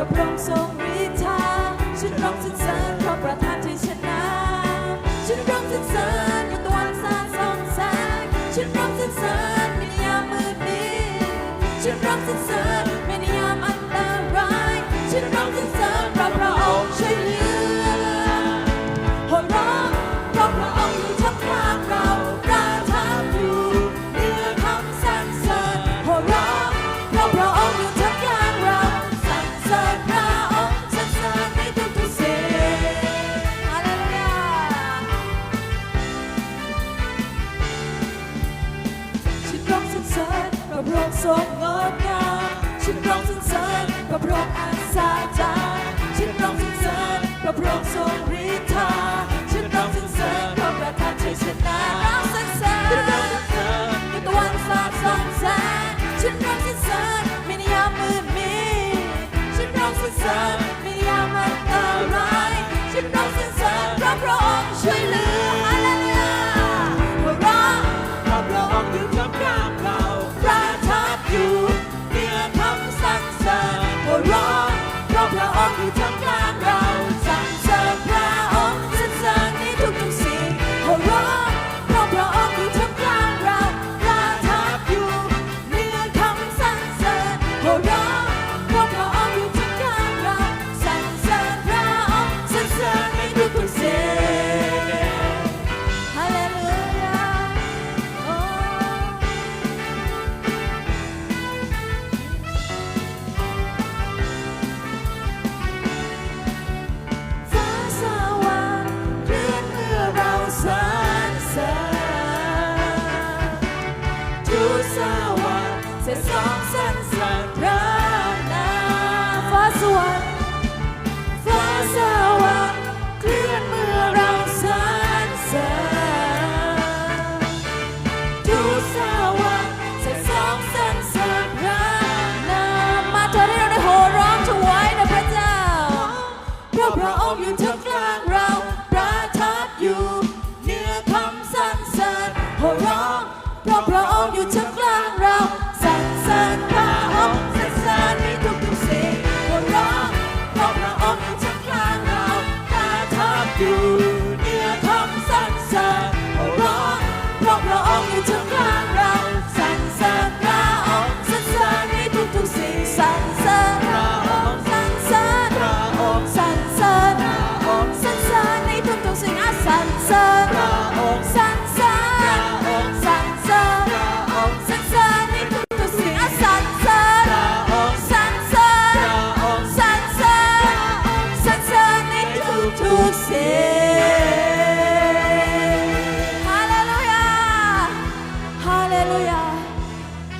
พระพรงทรงฤทาฉันร้องสรรเสริญพระประทานที่ชนะฉันร้องสรรเสริญพระตัวัสาดสองแสงฉันร้อง ทรงงดงามฉันร้องสรรเสริญพระพรหมอานสาจารฉันร้องสรรเสริญพระพรหมทรง Don't go. จะทรงสรรเสริราฟ้าสวรรค์ฟ้าสวรรค์เคลื่อนเมื่อเราสรรเสริญทุสวรรค์จะทงสรรสริญพระนามาเถิให้เราได้โห่ร้องถวายนะพระเจ้าเพราะพระองค์อยู่ท่ามกลางเราประทับอยู่เหนือคำสรรเสริญโห่ร้องเพราะพระองค์อยู่ท่กลาง